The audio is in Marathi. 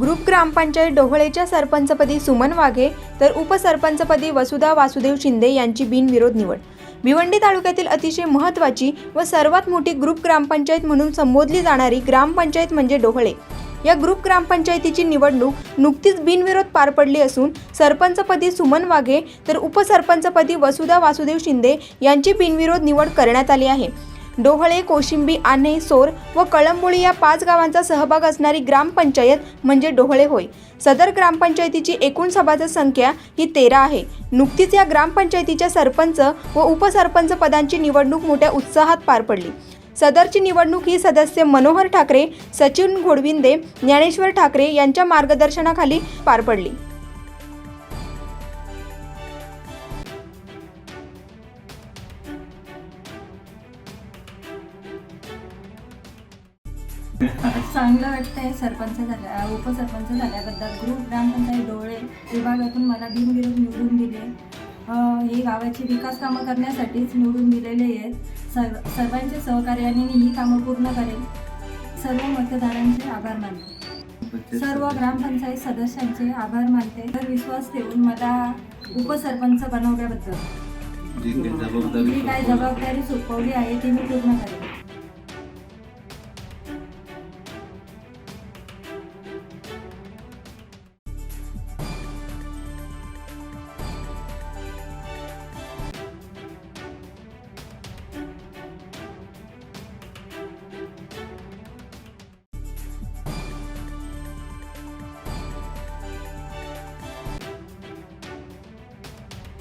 ग्रुप ग्रामपंचायत डोहळेच्या सरपंचपदी सुमन वाघे तर उपसरपंचपदी वसुधा वासुदेव शिंदे यांची बिनविरोध निवड. भिवंडी तालुक्यातील अतिशय महत्त्वाची व सर्वात मोठी ग्रुप ग्रामपंचायत म्हणून संबोधली जाणारी ग्रामपंचायत म्हणजे डोहळे या ग्रुप ग्रामपंचायतीची निवडणूक नुकतीच बिनविरोध पार पडली असून सरपंचपदी सुमन वाघे तर उपसरपंचपदी वसुधा वासुदेव शिंदे यांची बिनविरोध निवड करण्यात आली आहे. डोहळे कोशिंबी आणे सोर व कळंबोळी या पाच गावांचा सहभाग असणारी ग्रामपंचायत म्हणजे डोहळे होय. सदर ग्रामपंचायतीची एकूण सभासद संख्या ही तेरा आहे. नुकतीच या ग्रामपंचायतीच्या सरपंच व उपसरपंच पदांची निवडणूक मोठ्या उत्साहात पार पडली. सदरची निवडणूक ही सदस्य मनोहर ठाकरे सचिन घोडविंदे ज्ञानेश्वर ठाकरे यांच्या मार्गदर्शनाखाली पार पडली. चांगलं वाटतंय सरपंच झाल्या उपसरपंच झाल्याबद्दल. ग्रुप ग्रामपंचायत डोळे विभागातून मला बिनविरोध निवडून दिले. ही गावाची विकास कामं करण्यासाठीच निवडून दिलेले आहेत. सर्व सर्वांच्या सहकार्याने मी ही कामं पूर्ण करेन. सर्व मतदारांचे आभार मानते. सर्व ग्रामपंचायत सदस्यांचे आभार मानते. तर विश्वास ठेवून मला उपसरपंच बनवल्याबद्दल. जी काही जबाबदारी जी काय जबाबदारी सोपवली आहे ती मी पूर्ण करेन.